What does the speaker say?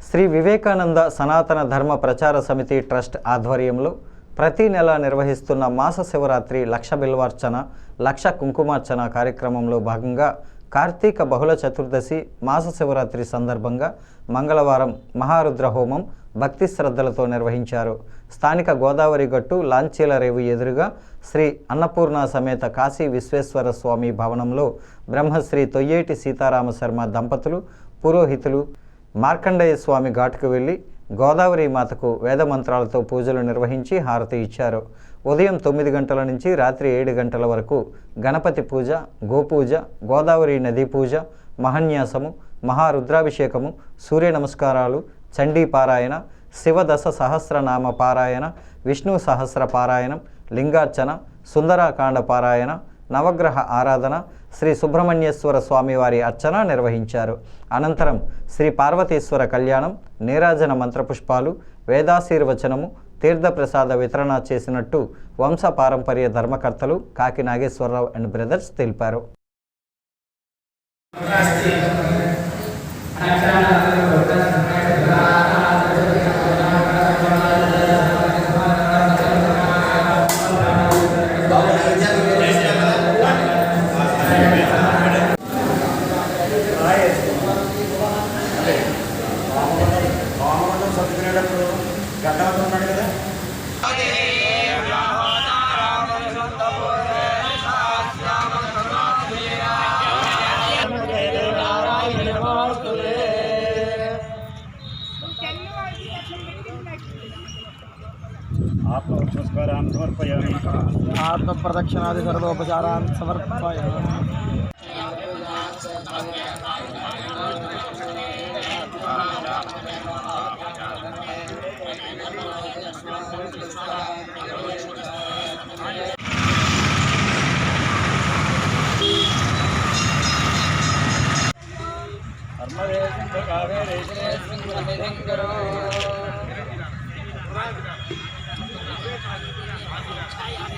శ్రీ వివేకానంద సనాతన ధర్మ ప్రచార సమితి ట్రస్ట్ ఆధ్వర్యంలో ప్రతి నెల నిర్వహిస్తున్న మాస శివరాత్రి లక్ష బిల్వార్చన లక్ష కుంకుమార్చన కార్యక్రమంలో భాగంగా కార్తీక బహుళ చతుర్దశి మాస శివరాత్రి సందర్భంగా మంగళవారం మహారుద్ర హోమం భక్తి శ్రద్ధలతో నిర్వహించారు. స్థానిక గోదావరి గట్టు లాంచీల రేవు ఎదురుగా శ్రీ అన్నపూర్ణ సమేత కాశీ విశ్వేశ్వర స్వామి భవనంలో బ్రహ్మశ్రీ తొయ్యేటి సీతారామ శర్మ దంపతులు పురోహితులు మార్కండేయ స్వామి ఘాటుకు వెళ్ళి గోదావరి మాతకు వేదమంత్రాలతో పూజలు నిర్వహించి హారతి ఇచ్చారు. ఉదయం తొమ్మిది గంటల నుంచి రాత్రి ఏడు గంటల వరకు గణపతి పూజ గోపూజ గోదావరి నదీ పూజ మహన్యాసము మహారుద్రాభిషేకము సూర్య నమస్కారాలు చండీ పారాయణ శివదశ సహస్రనామ పారాయణ విష్ణు సహస్ర పారాయణం లింగార్చన సుందరాకాండ పారాయణ నవగ్రహ ఆరాధన శ్రీ సుబ్రహ్మణ్యేశ్వర స్వామివారి అర్చన నిర్వహించారు. అనంతరం శ్రీ పార్వతీశ్వర కళ్యాణం నీరాజన మంత్రపుష్పాలు వేదాశీర్వచనము తీర్థప్రసాద వితరణ చేసినట్టు వంశ పారంపర్య ధర్మకర్తలు కాకి నాగేశ్వరరావు అండ్ బ్రదర్స్ తెలిపారు. గడ్డలతో ఉన్నాడు కదా ఆత్మస్కారాన్ని సమర్పయామి ఆత్మప్రదక్షిణాది कावेरे